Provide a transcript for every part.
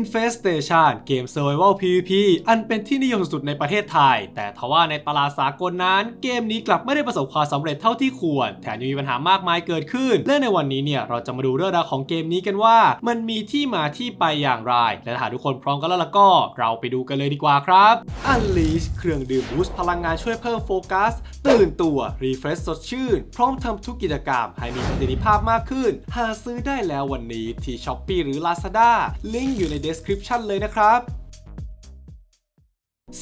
Infestation เกม Survival PvP อันเป็นที่นิยมสุดในประเทศไทย แต่ทว่าในตลาดสากลนั้น เกมนี้กลับไม่ได้ประสบความสำเร็จเท่าที่ควร แถมยังมีปัญหามากมายเกิดขึ้น และในวันนี้เนี่ยเราจะมาดูเรื่องราวของเกมนี้กันว่า มันมีที่มาที่ไปอย่างไร และถ้าทุกคนพร้อมกันแล้วล่ะก็ เราไปดูกันเลยดีกว่าครับ Unleash เครื่องดื่มบูสต์พลังงานช่วยเพิ่มโฟกัส ตื่นตัว Refresh สดชื่น พร้อมทำทุกกิจกรรม ให้มีประสิทธิภาพมากขึ้น หาซื้อได้แล้ววันนี้ที่ Shopee หรือ Lazada ลิงก์อยู่ใน description เลยนะครับ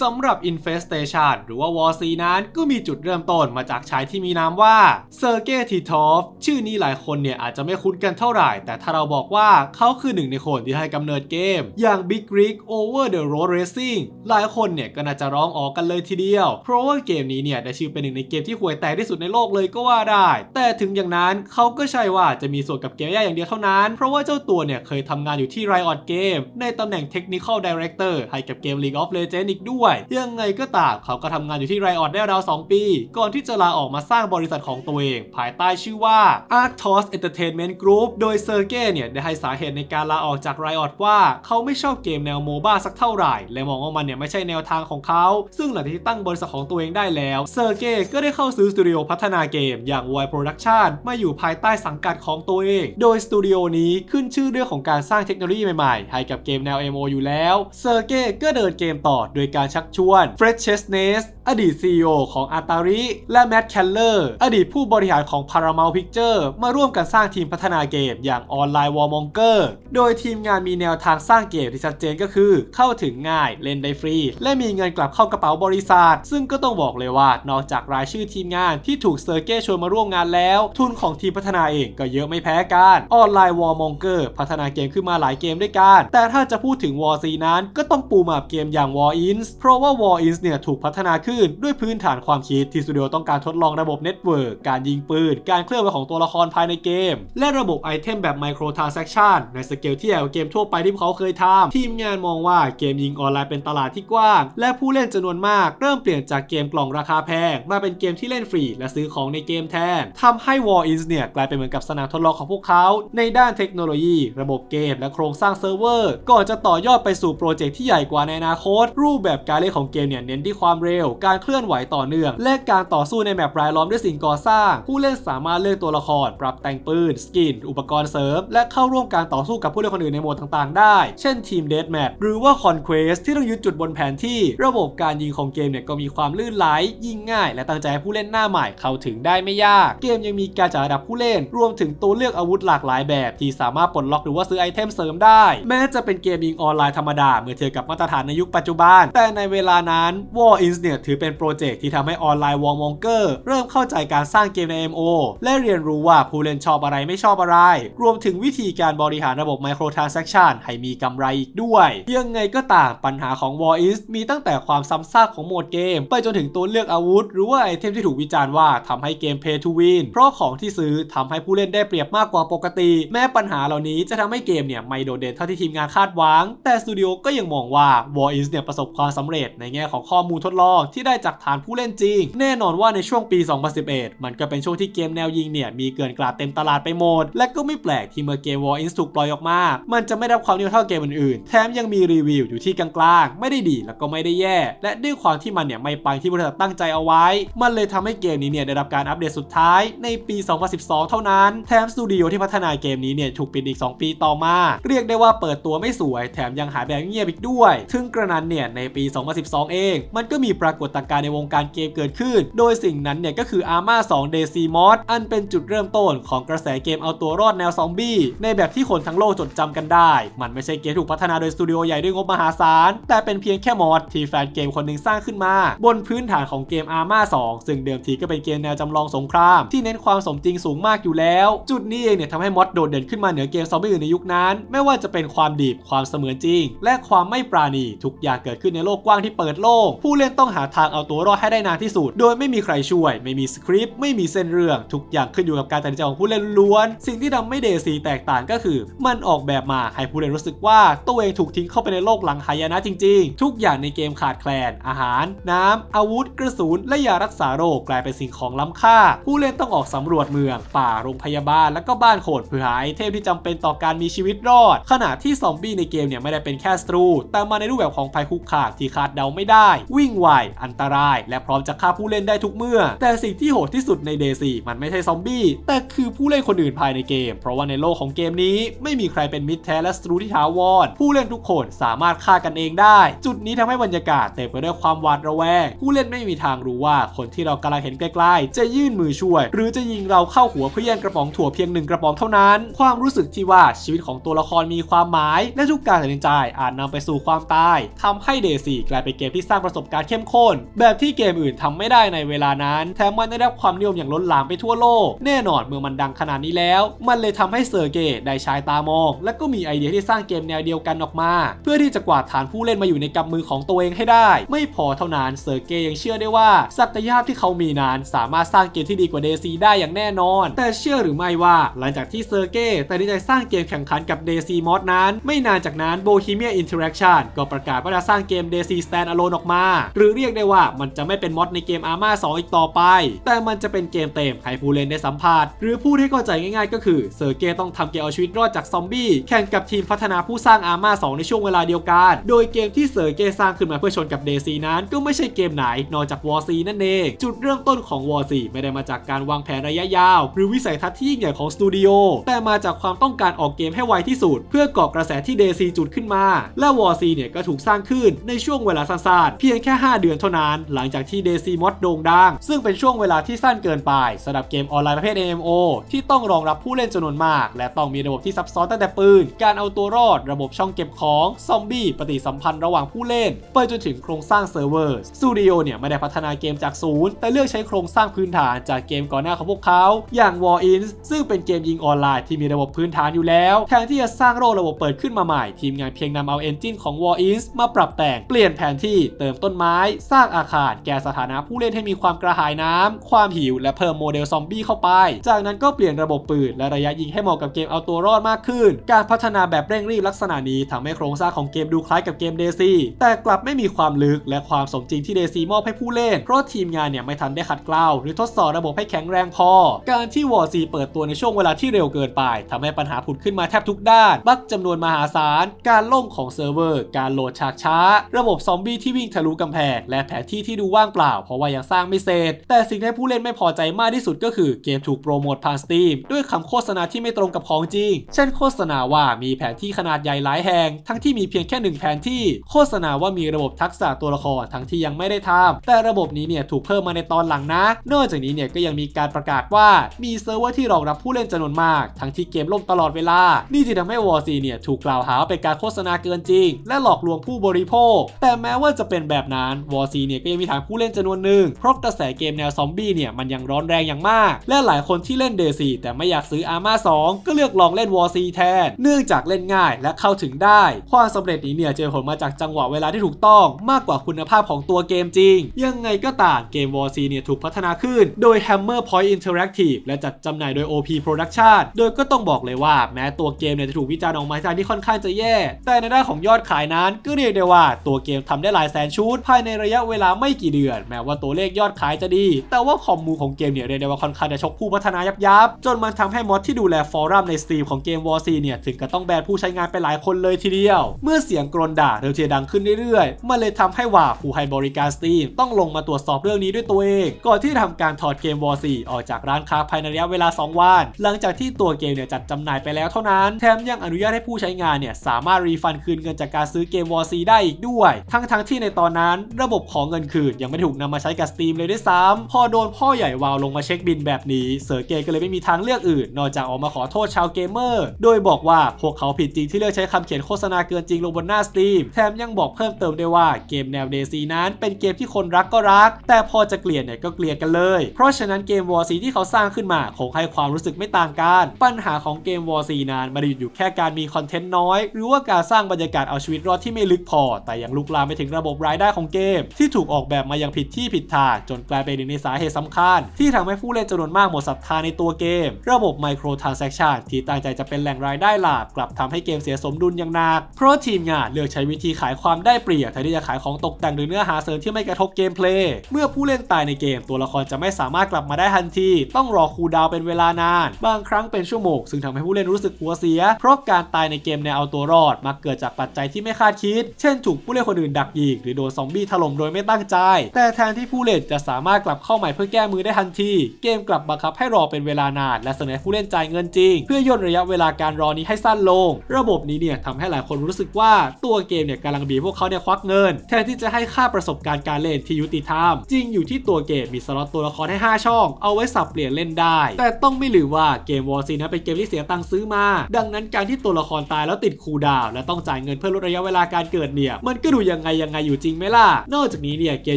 สำหรับ Infestation หรือว่า War C นั้นก็มีจุดเริ่มต้นมาจากชายที่มีนามว่าเซอร์เกย์ทีทอฟชื่อนี้หลายคนเนี่ยอาจจะไม่คุ้นกันเท่าไหร่ แต่ถ้าเราบอกว่าเขาคือหนึ่งในคนที่ให้กำเนิดเกม อย่าง Big Rig Over the Road Racing หลายคนเนี่ยก็น่าจะร้องออกกันเลยทีเดียว เพราะว่าเกมนี้เนี่ยได้ชื่อเป็นหนึ่งในเกมที่ห่วยแตกที่สุดในโลกเลยก็ว่าได้ แต่ถึงอย่างนั้นเขาก็ใช่ว่าจะมีส่วนกับเกมย่อย่างเดียวเท่านั้น เพราะว่าเจ้าตัวเนี่ยเคยทำงานอยู่ที่ Riot Game ในตำแหน่ง Technical Director ให้กับเกม League of Legends อีกด้วยยังไงก็ตามเขาก็ทำงานอยู่ที่ Riot ได้ราว2ปี ก่อนที่จะลาออกมาสร้างบริษัทของตัวเอง ภายใต้ชื่อว่า Arctos Entertainment Group โดยเซอร์เกย์เนี่ยได้ให้สาเหตุในการลาออกจาก Riot ว่าเขาไม่ชอบเกมแนวโมบ้าสักเท่าไหร่ และมองว่ามันเนี่ยไม่ใช่แนวทางของเขา ซึ่งหลังจากที่ตั้งบริษัทของตัวเองได้แล้วเซอร์เกย์ก็ได้เข้าซื้อสตูดิโอพัฒนาเกมอย่าง Y Production มาอยู่ภายใต้สังกัดของตัวเอง โดยสตูดิโอนี้ขึ้นชื่อเรื่องของการสร้างเทคโนโลยีใหม่ๆ ให้กับเกมแนว MO อยู่แล้ว เซอร์เกย์ก็เดินเกมต่อโดยการชักชวนเฟรดเชสเนสอดีต CEO ของ Atari และแม t แคลเลอร์อดีตผู้บริหารของ Paramount Picture มาร่วมกันสร้างทีมพัฒนาเกมอย่าง Online Warmonger โดยทีมงานมีแนวทางสร้างเกมที่ชัดเจนก็คือ เข้าถึงง่ายเล่นได้ฟรี และมีเงินกลับเข้ากระเป๋าบริษัท ซึ่งก็ต้องบอกเลยว่านอกจากรายชื่อทีมงานที่ถูกเซอร์เก้ชวนมาร่วมงานแล้ว ทุนของทีมพัฒนาเองก็เยอะไม่แพ้กัน Online Warmonger พัฒนาเกมขึ้นมาหลายเกมด้วยกันแต่ถ้าจะพูดถึง War C นั้นก็ต้องปูมาบเกมอย่าง War Ins เพราะว่า War Ins เนี่ยถูกพัฒนาขึ้นด้วยพื้นฐานความคิดที่สตูดิโอต้องการทดลองระบบเน็ตเวิร์กการยิงปืน การเคลื่อนไหวของตัวละครภายในเกม และระบบไอเทมแบบ Micro Transaction ในสเกลที่ใหญ่กว่าเกมทั่วไปที่พวกเขาเคยทำทีมงานมองว่าเกมยิงออนไลน์เป็นตลาดที่กว้าง และผู้เล่นจำนวนมากเริ่มเปลี่ยนจากเกมกล่องราคาแพง มาเป็นเกมที่เล่นฟรี และซื้อของในเกมแทนทำให้ War Ins เนี่ยกลายเป็นเหมือนกับสนามทดลองของพวกเขา ในด้านเทคโนโลยี ระบบเกม และโครงสร้างเซิร์ฟเวอร์ก่อนจะต่อยอดไปสู่โปรเจกต์ที่ใหญ่กว่าในอนาคต รูปแบบการเล่นของเกมเนี่ยเน้นที่ความเร็วกการเคลื่อนไหวต่อเนื่อง และการต่อสู้ในแมปรายล้อมด้วยสิ่งก่อสร้าง ผู้เล่นสามารถเลือกตัวละคร ปรับแต่งปืน สกิน อุปกรณ์เสริม และเข้าร่วมการต่อสู้กับผู้เล่นคนอื่นในโหมดต่างๆ ได้ เช่นทีมเด m แม t หรือว่า Conquest ที่ต้องยึดจุดบนแผนที่ ระบบการยิงของเกมเนี่ยก็มีความลื่นไหลยิงง่าย และตั้งใจให้ผู้เล่นหน้าใหม่เข้าถึงได้ไม่ยาก เกมยังมีการจัดระดับผู้เล่น รวมถึงตัวเลือกอาวุธหลากหลายแบบ ที่สามารถปลดล็อกหรือว่าซื้อไอเทมเสริมได้ แม้จะเป็นเกมยิงออนไลน์ธรรมดาเมื่อเทียบกับมาตรฐานในยุคปัจจุบัน แต่ในเวลานั้น War Ins เนี่ยถือเป็นโปรเจกต์ที่ทำให้ออนไลน์ Warmonger เริ่มเข้าใจการสร้างเกมใน MO และเรียนรู้ว่าผู้เล่นชอบอะไรไม่ชอบอะไร รวมถึงวิธีการบริหารระบบ Microtransaction ให้มีกำไรอีกด้วย ยังไงก็ตามปัญหาของ War Is มีตั้งแต่ความซ้ำซากของโหมดเกม ไปจนถึงตัวเลือกอาวุธ หรือว่าไอเทมที่ถูกวิจารณ์ว่าทำให้เกม Pay to Win เพราะของที่ซื้อทำให้ผู้เล่นได้เปรียบมากกว่าปกติ แม้ปัญหาเหล่านี้จะทำให้เกมเนี่ยไม่โดดเด่นเท่าที่ทีมงานคาดหวังแต่สตูดิโอก็ยังมองว่า War Is เนี่ยประสบความสำเร็จในแง่ของข้อมูลทดลองทที่ได้จากฐานผู้เล่นจริง แน่นอนว่าในช่วงปี 2011 มันก็เป็นช่วงที่เกมแนวยิงเนี่ยมีเกินกลาดเต็มตลาดไปหมด และก็ไม่แปลกที่เมื่อเกม War Ins ถูกปล่อยออกมา มันจะไม่ได้รับความนิยมเท่าเกมอื่นๆ แถมยังมีรีวิวอยู่ที่กลางๆ ไม่ได้ดีแล้วก็ไม่ได้แย่ และด้วยความที่มันเนี่ยไม่ปังที่บริษัทตั้งใจเอาไว้ มันเลยทำให้เกมนี้เนี่ยได้รับการอัปเดตสุดท้ายในปี 2012 เท่านั้น แถมสตูดิโอที่พัฒนาเกมนี้เนี่ยถูกปิดอีก 2 ปีต่อมา เรียกได้ว่าเปิดตัวไม่สวย แถมยังหายแบบเงียบอีกด้วย ถึงกระนั้นเนี่ยในปี 2012 เอง มันก็มีปรากฏการณ์ในวงการเกมเกิดขึ้น โดยสิ่งนั้นเนี่ยก็คือ Arma 2 DC Mod อันเป็นจุดเริ่มต้นของกระแสเกมเอาตัวรอดแนวซอมบี้ในแบบที่คนทั้งโลกจดจำกันได้ มันไม่ใช่เกมถูกพัฒนาโดยสตูดิโอใหญ่ด้วยงบมหาศาล แต่เป็นเพียงแค่มอดที่แฟนเกมคนหนึ่งสร้างขึ้นมา บนพื้นฐานของเกม Arma 2ซึ่งเดิมทีก็เป็นเกมแนวจำลองสงคราม ที่เน้นความสมจริงสูงมากอยู่แล้ว จุดนี้เองเนี่ยทำให้มอดโดดเด่นขึ้นมาเหนือเกมซอมบี้อื่นในยุคนั้น ไม่ว่าจะเป็นความดีบความเสมือนจริง และความไม่ปราณีทุกอย่างเกิดขึ้นในโลกกว้างที่เปิดโล่งผู้เล่นต้องหาทางเอาตัวรอดให้ได้นานที่สุด โดยไม่มีใครช่วย ไม่มีสคริปต์ ไม่มีเส้นเรื่อง ทุกอย่างขึ้นอยู่กับการตัดสินใจของผู้เล่นล้วน สิ่งที่ทำให้เดซีแตกต่างก็คือ มันออกแบบมาให้ผู้เล่นรู้สึกว่าตัวเองถูกทิ้งเข้าไปในโลกหลังหายนะจริง ๆ ทุกอย่างในเกมขาดแคลน อาหาร น้ำอาวุธ กระสุน และยารักษาโรคกลายเป็นสิ่งของล้ำค่า ผู้เล่นต้องออกสำรวจเมือง ป่า โรงพยาบาล และก็บ้านโขดเพื่อหาไอเทมที่จำเป็นต่อการมีชีวิตรอด ขณะที่ซอมบี้ในเกมเนี่ยไม่ได้เป็นแค่ศัตรู แต่มาในรูปแบบของภัยคุกคามที่คาดเดาไม่ได้ วิ่งไวอันตราย และพร้อมจะฆ่าผู้เล่นได้ทุกเมื่อ แต่สิ่งที่โหดที่สุดในเดซีมันไม่ใช่ซอมบี้ แต่คือผู้เล่นคนอื่นภายในเกม เพราะว่าในโลกของเกมนี้ ไม่มีใครเป็นมิตรแท้และศัตรูที่ถาวรผู้เล่นทุกคนสามารถฆ่ากันเองได้ จุดนี้ทำให้บรรยากาศเต็มไปด้วยความหวาดระแวง ผู้เล่นไม่มีทางรู้ว่าคนที่เรากำลังเห็นใกล้ๆ จะยื่นมือช่วย หรือจะยิงเราเข้าหัวเพื่อแย่งกระป๋องถั่วเพียงหนึ่งกระป๋องเท่านั้น ความรู้สึกที่ว่าชีวิตของตัวละครมีความหมาย และทุกการตัดสินใจอาจนำไปสู่ความตายทำให้เดซีกลายเป็นเกมที่สร้างประสบการณ์เข้มข้นแบบที่เกมอื่นทำไม่ได้ในเวลานั้น แถมมันได้รับความนิยมอย่างล้นหลามไปทั่วโลก แน่นอนเมื่อมันดังขนาดนี้แล้ว มันเลยทำให้เซอร์เกย์ได้ใช้ตามอง และก็มีไอเดียที่สร้างเกมแนวเดียวกันออกมา เพื่อที่จะกวาดฐานผู้เล่นมาอยู่ในกำมือของตัวเองให้ได้ ไม่พอเท่านั้นเซอร์เกย์ยังเชื่อได้ว่าศักยภาพที่เขามีนั้นสามารถสร้างเกมที่ดีกว่าเดซีได้อย่างแน่นอน แต่เชื่อหรือไม่ว่า หลังจากที่เซอร์เกย์ตัดสินใจสร้างเกมแข่งขันกับเดซีมอดนั้น ไม่นานจากนั้น Bohemia Interaction ก็ประกาศว่าจะสร้างเกม Daisy Standalone ออกมา หรือเรียกได้ว่ามันจะไม่เป็นมอดในเกม Arma 2อีกต่อไป แต่มันจะเป็นเกมเต็มให้ผู้เล่นได้สัมผัสหรือพูดให้เข้าใจง่ายๆ ก็คือเซอร์เกย์ต้องทำเกมเอาชีวิตรอดจากซอมบี้แข่งกับทีมพัฒนาผู้สร้าง Arma 2ในช่วงเวลาเดียวกัน โดยเกมที่เซอร์เกย์สร้างขึ้นมาเพื่อชนกับ Daisy นั้น ก็ไม่ใช่เกมไหนนอกจาก War C นั่นเองจุดเริ่มต้นของ War C ไม่ได้มาจากการวางแผนระยะยาว หรือวิสัยทัศน์ที่ยิ่งใหญ่ของสตูดิโอแต่มาจากความต้องการออกเกมให้ไวที่สุด เพื่อก่อกระแสที่ Daisy จุดขึ้นมา และ War C เนี่ยก็ถูกสร้างขึ้นในช่วงเวลาสั้นๆเพียงแค่ 5 เดือนเท่านั้นหลังจากที่ Daisy Mod โด่งดัง ซึ่งเป็นช่วงเวลาที่สั้นเกินไปสำหรับเกมออนไลน์ประเภท MMO ที่ต้องรองรับผู้เล่นจำนวนมาก และต้องมีระบบที่ซับซ้อนตั้งแต่ปืน การเอาตัวรอด ระบบช่องเก็บของ ซอมบี้ ปฏิสัมพันธ์ระหว่างผู้เล่น ไปจนถึงโครงสร้างเซิร์ฟเวอร์สตูดิโอเนี่ยไม่ได้พัฒนาเกมจากศูนย์ แต่เลือกใช้โครงสร้างพื้นฐานจากเกมก่อนหน้าของพวกเขา อย่าง War i n ซึ่งเป็นเกมยิงออนไลน์ที่มีระบบพื้นฐานอยู่แล้วแทนที่จะสร้างโลกระบบเปิดขึ้นมาใหม่ ทีมงานเพียงนำเอาเอนจินของ War i n มาปรับแต่งเปลี่ยนแผนที่เติมต้นไม้สร้างอาคารแก้สถานะผู้เล่นให้มีความกระหายน้ำความหิว และเพิ่มโมเดลซอมบี้เข้าไป จากนั้นก็เปลี่ยนระบบปืนและระยะยิงให้เหมาะกับเกมเอาตัวรอดมากขึ้น การพัฒนาแบบเร่งรีบลักษณะนี้ทำให้โครงสร้างของเกมดูคล้ายกับเกมเดซี่แต่กลับไม่มีความลึกและความสมจริงที่เดซี่มอบให้ผู้เล่น เพราะทีมงานเนี่ยไม่ทันได้ขัดเกลาหรือทดสอบระบบให้แข็งแรงพอ การที่วอร์ซีเปิดตัวในช่วงเวลาที่เร็วเกินไปทำให้ปัญหาผุดขึ้นมาแทบทุกด้านบั๊กจำนวนมหาศาล การล่มของเซิร์ฟเวอร์ การโหลดฉากช้า ระบบซอมบี้ที่วิ่งทะลุกำแพงและแผนที่ที่ดูว่างเปล่า เพราะว่ายังสร้างไม่เสร็จ แต่สิ่งที่ผู้เล่นไม่พอใจมากที่สุดก็คือเกมถูกโปรโมทผ่านสตรีมด้วยคำโฆษณาที่ไม่ตรงกับของจริง เช่นโฆษณาว่ามีแผนที่ขนาดใหญ่หลายแห่ง ทั้งที่มีเพียงแค่หนึ่งแผนที่ โฆษณาว่ามีระบบทักษะตัวละครทั้งที่ยังไม่ได้ทำแต่ระบบนี้เนี่ยถูกเพิ่มมาในตอนหลังนะ นอกจากนี้เนี่ยก็ยังมีการประกาศว่ามีเซิร์ฟเวอร์ที่รองรับผู้เล่นจำนวนมาก ทั้งที่เกมล่มตลอดเวลา นี่จึงทำให้วอร์ซีเนี่ยถูกกล่าวหาว่าเป็นการโฆษณาเกินจริง และหลอกลวงผู้บริโภค แต่แม้ว่าจะเป็นแบบนั้นวอร์ซีเนี่ยก็ยังมีฐานผู้เล่นจำนวนหนึ่งเพราะกระแสเกมแนวซอมบี้เนี่ยมันยังร้อนแรงอย่างมาก และหลายคนที่เล่นเดซีแต่ไม่อยากซื้ออาร์มา2ก็เลือกลองเล่นวอร์ซีแทน เนื่องจากเล่นง่ายและเข้าถึงได้ ความสำเร็จนี้เนี่ยเจอผลมาจากจังหวะเวลาที่ถูกต้อง มากกว่าคุณภาพของตัวเกมจริง ยังไงก็ตามเกม War C เนี่ยถูกพัฒนาขึ้น โดย Hammer Point Interactive และจัดจำหน่ายโดย OP Production โดยก็ต้องบอกเลยว่าแม้ตัวเกมเนี่ยจะถูกวิจารณ์ออกมาทางที่ค่อนข้างจะแย่ แต่ในด้านของยอดขายนั้นก็เรียกได้ว่าตัวเกมทำได้หลายแสนชุดภายในระยะเวลาไม่กี่เดือน แม้ว่าตัวเลขยอดขายจะดี แต่ว่าคอมมูของเกมเนี่ยเรียกได้ว่าค่อนข้างจะชกผู้พัฒนายับยับจนมันทำให้มอดที่ดูแลฟอรัมในสตรีมของเกม War C เนี่ยถึงกับต้องแบนผู้ใช้งานไปหลายคนเลยทีเดียว เมื่อเสียงกรนด่าเริ่มจะดังขึ้นเรื่อยๆ มันเลยทำให้ว่าผู้ให้บริการสตรีมต้องลงมาตรวจสอบเรื่องนี้ด้วยตัวเอง ก่อนที่ทำการถอดเกม War 4ออกจากร้านค้าภายในระยะเวลา 2 วัน หลังจากที่ตัวเกมเนี่ยจัดจำหน่ายไปแล้วเท่านั้น แถมยังอนุญาตให้ผู้ใช้งานเนี่ยสามารถรีฟันคืนเงินจากการซื้อเกม War 4ได้อีกด้วย ทั้งๆที่ในตอนนั้นระบบของเงินคืน ยังไม่ถูกนำมาใช้กับ Steam เลยด้วยซ้ำพอโดนพ่อใหญ่วาวลงมาเช็คบินแบบนี้เซอร์เกย์ก็เลยไม่มีทางเลือกอื่น นอกจากออกมาขอโทษชาวเกมเมอร์ โดยบอกว่าพวกเขาผิดจริงที่เลือกใช้คำเขียนโฆษณาเกินจริงลงบนหน้า Steam แถมยังบอกเพิ่มเติมด้วยว่าเกมแนวเดซีนั้นเป็นเกมที่คนรักก็รัก แต่พอจะเกลียดเนี่ยก็เกลียดกันเลย เพราะฉะนั้นเกม War C ที่เขาสร้างขึ้นมาคงให้ความรู้สึกไม่ต่างกัน ปัญหาของเกม War C นั้นไมาได้อยู่แค่การมีคอนเทนต์น้อย หรือว่าการสร้างบรรยากาศเอาชีวิตรอดที่ไม่ลึกพอ แต่ยังลุกลามไปถึงระบบรายได้ของเกม ที่ถูกออกแบบมาอย่างผิดที่ผิดทางจนกลายเป็นหนึ่งในสาเหตุสำคัญ ที่ทำให้ผู้เล่นจำนวนมากหมดศรัทธาในตัวเกม ระบบไมโครทราน s ั c t ชันที่ตั้งใจจะเป็นแหล่งรายได้หลักกลับทำให้เกมเสียสมดุลอย่างหนัก เพราะทีมงานเลือกใช้วิธีขายความได้เปรียบแทนที่จะขายของตกแต่งหรือเนื้อหาเสริมที่ไม่กระทบเกมเพลย์เมื่อผู้เล่นตายในเกมตัวละครจะไม่สามารถกลับมาได้ทันที ต้องรอคูลดาวเป็นเวลานาน บางครั้งเป็นชั่วโมงซึ่งทำให้ผู้เล่นรู้สึกหัวเสีย เพราะการตายในเกมแนวเอาตัวรอดมักเกิดจากปัจจัยที่ไม่คาดคิด เช่น ถูกผู้เล่นคนอื่นดักยิงหรือโดนซอมบี้ถล่มโดยไม่ตั้งใจ แต่แทนที่ผู้เล่นจะสามารถกลับเข้าใหม่เพื่อแก้มือได้ทันที เกมกลับบังคับให้รอเป็นเวลานาน และเสนอผู้เล่นจ่ายเงินจริง เพื่อย่นระยะเวลาการรอนี้ให้สั้นลง ระบบนี้เนี่ยทำให้หลายคนรู้สึกว่าตัวเกมเนี่ยกำลังบีบพวกเขาเนี่ยควักเงิน แทนที่จะให้ค่าประสบการณ์การเล่นที่ยุติธรรม จริงอยู่ที่ตัวเกมมีสล็อตตัวละครให้ 5 ช่อง เอาไว้สับเปลี่ยนเล่นได้ แต่ต้องไม่ลืมว่าเกมวอร์ซีนั้นเป็นเกมที่เสียตังค์ซื้อมา ดังนั้นการที่ตัวละครตายแล้วติดคูดาวและต้องจ่ายเงินเพื่อลดระยะเวลาการเกิดเนี่ยมันก็ดูยังไงยังไงอยู่จริงไหมล่ะนอกจากนี้เนี่ยเกม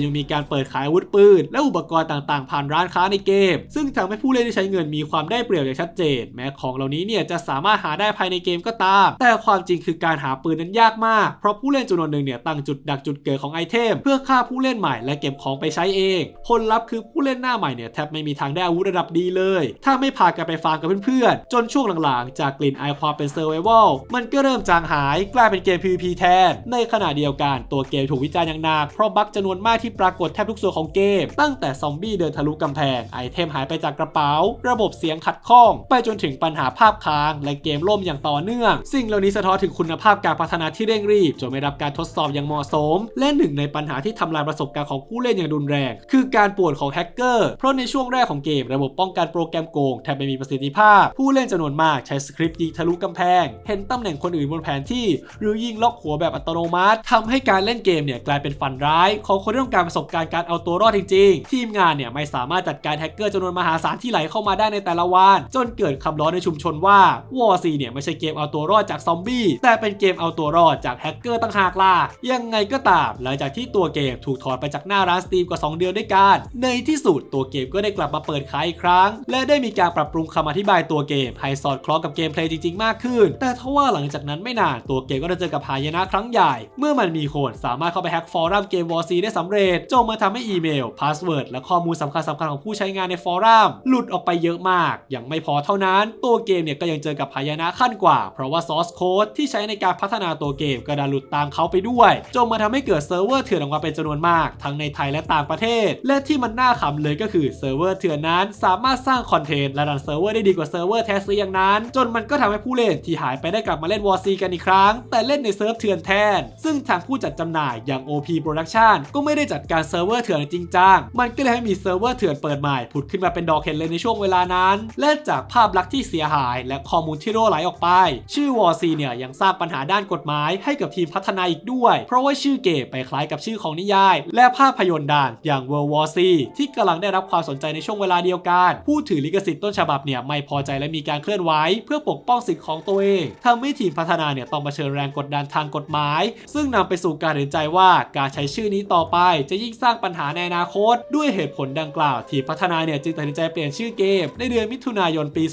ยังมีการเปิดขายอาวุธปืนและอุปกรณ์ต่างๆ ผ่านร้านค้าในเกม ซึ่งทำให้ผู้เล่นที่ใช้เงินมีความได้เปรียบอย่างชัดเจน แม้ของเหล่านี้เนี่ยจะสามารถหาได้ภายในเกมก็ตาม แต่ความจริงคือการหาปืนนั้นยากมาก เพราะผู้เล่นจำนวนหนึ่งเนี่ยตั้งจุดดักจุดเกิดของไอเทม เพื่อฆ่าผู้เล่นใหม่และเก็บของไปใช้เองผลลัพธ์คือผู้เล่นหน้าใหม่เนี่ยแทบไม่มีทางได้อาวุธระดับดีเลย ถ้าไม่พากันไปฟาร์มกับเพื่อนๆจนช่วงหลังๆ จากกลิ่นอายความเป็นเซอร์ไววัลมันก็เริ่มจางหายกลายเป็นเกม PVP แทน ในขณะเดียวกันตัวเกมถูกวิจารณ์อย่างหนักเพราะบั๊กจำนวนมากที่ปรากฏแทบทุกส่วนของเกม ตั้งแต่ซอมบี้เดินทะลุกำแพง ไอเทมหายไปจากกระเป๋า ระบบเสียงขัดข้อง ไปจนถึงปัญหาภาพค้าง และเกมล่มอย่างต่อเนื่อง สิ่งเหล่านี้สะท้อนถึงคุณภาพการพัฒนาที่เร่งรีบจนไม่รับการทดสอบอย่างเหมาะสม และหนึ่งในปัญหาที่ทำลายประสบการณ์ของผู้เล่นอย่างรุนแรง คือการป่วนของแฮกเกอร์เพราะในช่วงแรกของเกม ระบบป้องกันโปรแกรมโกงแทบไม่มีประสิทธิภาพ ผู้เล่นจำนวนมากใช้สคริปต์ยิงทะลุกำแพง เห็นตำแหน่งคนอื่นบนแผนที่ หรือยิงล็อกหัวแบบอัตโนมัติทำให้การเล่นเกมเนี่ยกลายเป็นฝันร้ายของคนที่ต้องการประสบการณ์การเอาตัวรอดจริงๆ ทีมงานเนี่ยไม่สามารถจัดการแฮกเกอร์จำนวนมหาศาลที่ไหลเข้ามาได้ในแต่ละวัน จนเกิดคำร้องในชุมชนว่าวอร์ซีเนี่ยไม่ใช่เกมเอาตัวรอดจากซอมบี้แต่เป็นเกมเอาตัวรอดจากแฮกเกอร์ต่างหากล่ะยังไงก็ตาม หลังจากที่ตัวเกมถูกถอนไปจากหน้าร้านสตรีมกว่า 2 เดือนด้วยกัน ในที่สุดตัวเกมก็ได้กลับมาเปิดขายอีกครั้ง และได้มีการปรับปรุงคำอธิบายตัวเกมให้สอดคล้องกับเกมเพลย์จริงๆ มากขึ้น แต่ทว่าหลังจากนั้นไม่นานตัวเกมก็ได้เจอกับหายนะครั้งใหญ่ เมื่อมันมีคนสามารถเข้าไปแฮ็กฟอรัมเกมวอร์ซได้สำเร็จ จงมาทำให้อีเมล พาสเวิร์ด และข้อมูลสำคัญสำคัญของผู้ใช้งานในฟอรัมหลุดออกไปเยอะมากอย่างไม่พอเท่านั้น ตัวเกมเนี่ยก็ยังเจอกับหานะขั้นกว่า เพราะว่าซอสโค้ดที่ใช้ในการพัฒนาตัวเกมก็ดันหลุดตามเขาไปด้วย จงมาทำให้เกิดเซิร์ฟเวอร์เถื่อนออกมาเป็นจำนวนมาก ทั้งในไทยและต่างประเทศ และที่มันน่าขำเลยก็คือเซิร์ฟเวอร์เถื่อนนั้น สามารถสร้างคอนเทนต์และรันเซิร์ฟเวอร์ได้ดีกว่าเซิร์ฟเวอร์แท้ซีอย่างนั้น จนมันก็ทำให้ผู้เล่นที่หายไปได้กลับมาเล่นวอร์ซีกันอีกครั้ง แต่เล่นในเซิร์ฟเถื่อนแทน ซึ่งทางผู้จัดจำหน่ายอย่าง OP Production ก็ไม่ได้จัดการเซิร์ฟเวอร์เถื่อนจริงจังมันก็เลยให้มีเซิร์ฟเวอร์เถื่อนเปิดใหม่ผุดขึ้นมาเป็นดอกเห็นเลยในช่วงเวลานั้น และจากภาพลักษณ์ที่เสียหาย และข้อมูลที่รั่วไหลออกไป ชื่อวอร์ซีเนี่ยยังสร้างปัญหาด้านกฎหมายให้กับทีมพัฒนาอีกด้วย เพราะว่าชื่อเกมไปคล้ายกับชื่อของนิยาย และภาพยนตร์ดังอย่าง World War C ที่กำลังได้รับความสนใจในช่วงเวลาเดียวกันผู้ถือลิขสิทธิ์ต้นฉบับเนี่ยไม่พอใจและมีการเคลื่อนไหวเพื่อปกป้องสิทธิ์ของตัวเองทำให้ทีมพัฒนาเนี่ยต้องเผชิญแรงกดดันทางกฎหมาย ซึ่งนำไปสู่การตัดสินใจว่าการใช้ชื่อนี้ต่อไป จะยิ่งสร้างปัญหาในอนาคต ด้วยเหตุผลดังกล่าว ทีมพัฒนาเนี่ยจึงตัดสินใจเปลี่ยนชื่อเกม ในเดือนมิถุนายนปี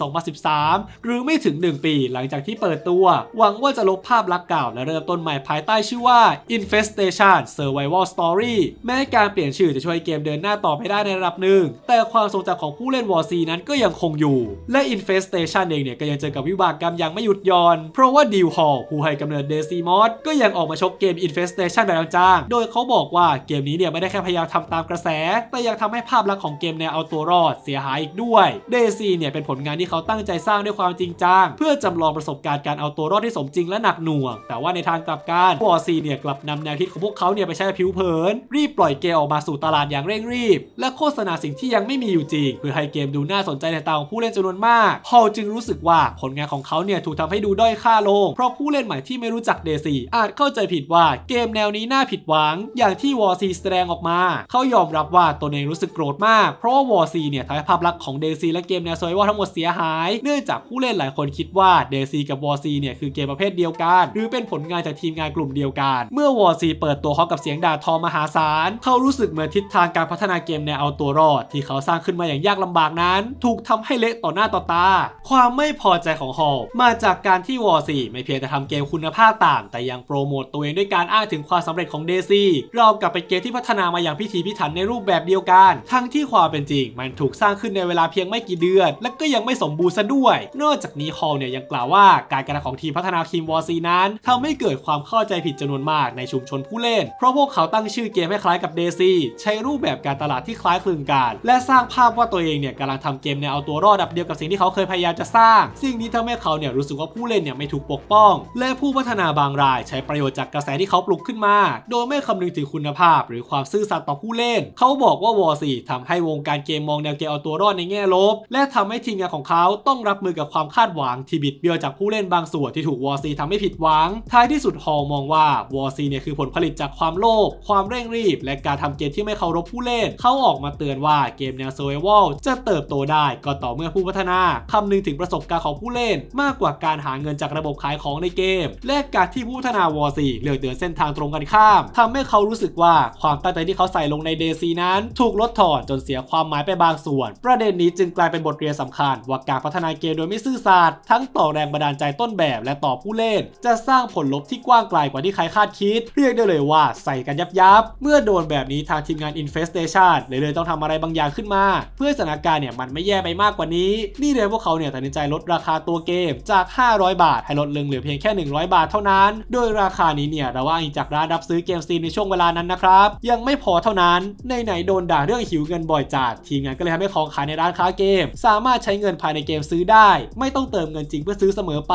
2013 หรือไม่ถึง 1 ปีหลังจากที่เปิดตัว หวังว่าจะลบภาพลักษณ์เก่าและเริ่มต้นใหม่ภายใต้ชื่อว่า Infestation Survival Story แม้การเปลี่ยนชื่อจะช่วยเกมเดินหน้าต่อไปได้ในระดับหนึ่ง แต่ความทรงจำของผู้เล่นวอร์ซีนั้นก็ยังคงอยู่ และ Infestation เองเนี่ยก็ยังเจอกับวิบากกรรมอย่างไม่หยุดย่อน เพราะว่าดิวฮอลผู้ให้กำเนิดเดซีมอสก็ยังออกมาชกเกม Infestation แบบจ้างโดยเขาบอกว่าเกมนี้เนี่ยไม่ได้แค่พยายามทำตามกระแส แต่ยังทำให้ภาพลักษณ์ของเกมแนวเอาตัวรอดเสียหายอีกด้วยเดซีเนี่ยเป็นผลงานที่เขาตั้งใจสร้างด้วยความจริงจังเพื่อจำลองประสบการณ์การเอาตัวรอดที่สมจริงและหนักหน่วง แต่ว่าในทางกลับกันวอซีเนี่ยกลับนำแนวคิดของพวกเขาเนี่ยไปใช้ผิวเผิน รีบปล่อยเกมออกมาสู่ตลาดอย่างเร่งรีบ และโฆษณาสิ่งที่ยังไม่มีอยู่จริง เพื่อให้เกมดูน่าสนใจในตาของผู้เล่นจำนวนมากฮอลจึงรู้สึกว่าผลงานของเขาเนี่ยถูกทำให้ดูด้อยค่าลง เพราะผู้เล่นใหม่ที่ไม่รู้จักเดซีอาจเข้าใจผิดว่าเกมแนวนี้น่าผิดหวัง อย่างที่วอร์ซีแสดงออกมา เขายอมรับว่าตนเองรู้สึกโกรธมาก เพราะว่าวอร์ซีเนี่ยทำให้ภาพลักษณ์ของเดซีและเกมแนวซอยวอทั้งหมดเสียหาย เนื่องจากผู้เล่นหลายคนคิดว่าเดซีกับวอร์ซีเนี่ยคือเกมประเภทเดียวกัน หรือเป็นผลงานจากทีมงานกลุ่มเดียวกัน เมื่อวอร์ซีเปิดตัวเขากับเสียงด่าทอมหาศาล เขารู้สึกเหมือนทิศทางการพัฒนาเกมแนวเอาตัวรอด ที่เขาสร้างขึ้นมาอย่างยากลำบากนั้น ถูกทำให้เละต่อหน้าต่อตา ความไม่พอใจของฮอลมาจากการที่วอร์ซีไม่เพียงแต่ทำเกมคุณภาพต่ำแต่ยังโปรโมตตัวเองด้วยการอ้างถึงความสำเร็จของเดซีเรากับกับเป็นเกมที่พัฒนามาอย่างพิถีพิถันในรูปแบบเดียวกัน ทั้งที่ความเป็นจริง มันถูกสร้างขึ้นในเวลาเพียงไม่กี่เดือน และก็ยังไม่สมบูรณ์ซะด้วย นอกจากนี้ฮอลเนี่ยยังกล่าวว่าการกระทำของทีมพัฒนาทีมวอซีนั้นทำให้เกิดความเข้าใจผิดจำนวนมากในชุมชนผู้เล่น เพราะพวกเขาตั้งชื่อเกมให้คล้ายกับเดซี่ใช้รูปแบบการตลาดที่คล้ายคลึงกัน และสร้างภาพว่าตัวเองเนี่ยกำลังทำเกมแนวเอาตัวรอดแบบเดียวกับสิ่งที่เขาเคยพยายามจะสร้าง สิ่งนี้ทำให้เขาเนี่ยรู้สึกว่าผู้เล่นเนี่ยไม่ถูกปกป้อง และผู้พัฒนาบางราย ใช้ประโยชน์จากกระแสที่เขาปลุกขึ้นมา โดยไม่คำนึงถึงคุณภาพ หรือความซื่อสัตย์ต่อผู้เล่น เขาบอกว่าวอร์ซีทำให้วงการเกมมองแนวเกมเอาตัวรอดในแง่ลบ และทำให้ทีมงานของเขาต้องรับมือกับความคาดหวังที่บิดเบี้ยวจากผู้เล่นบางส่วนที่ถูกวอร์ซีทำให้ผิดหวัง ท้ายที่สุดฮอลมองว่าวอร์ซีเนี่ยคือผลผลิตจากความโลภความเร่งรีบ และการทำเกมที่ไม่เคารพผู้เล่น เขาออกมาเตือนว่าเกมแนว survival จะเติบโตได้ก็ต่อเมื่อผู้พัฒนาคำนึงถึงประสบการณ์ของผู้เล่น มากกว่าการหาเงินจากระบบขายของในเกม และการที่ผู้พัฒนาวอร์ซีเลือกเดินเส้นทางตรงกันข้ามทำให้เขารู้สึกว่าความตั้งใจที่เขาใส่ลงในเดซีนั้นถูกลดทอนจนเสียความหมายไปบางส่วน ประเด็นนี้จึงกลายเป็นบทเรียนสำคัญ ว่าการพัฒนาเกมโดยไม่ซื่อสัตย์ทั้งต่อแรงบันดาลใจต้นแบบ และต่อผู้เล่น จะสร้างผลลบที่กว้างไกลกว่าที่ใครคาดคิด เรียกได้เลยว่าใส่กันยับยับ เมื่อโดนแบบนี้ทางทีมงาน Infestation เลยเลยต้องทำอะไรบางอย่างขึ้นมา เพื่อสถานการณ์เนี่ยมันไม่แย่ไปมากกว่านี้ นี่เลยพวกเขาเนี่ยตัดสินใจลดราคาตัวเกมจาก 500 บาท ให้ลดลงเหลือเพียงแค่ 100 บาทเท่านั้น โดยราคานี้เนี่ยเราว่าอิงจากร้านรับซื้อเกมสตรีมในช่วงเวลานั้นนะครับ ยังไม่พอเท่านั้นในไหนโดนด่าเรื่องหิวเงินบ่อยจัดทีมงานก็เลยทำให้ของขายในร้านค้าเกม สามารถใช้เงินภายในเกมซื้อได้ ไม่ต้องเติมเงินจริงเพื่อซื้อเสมอไป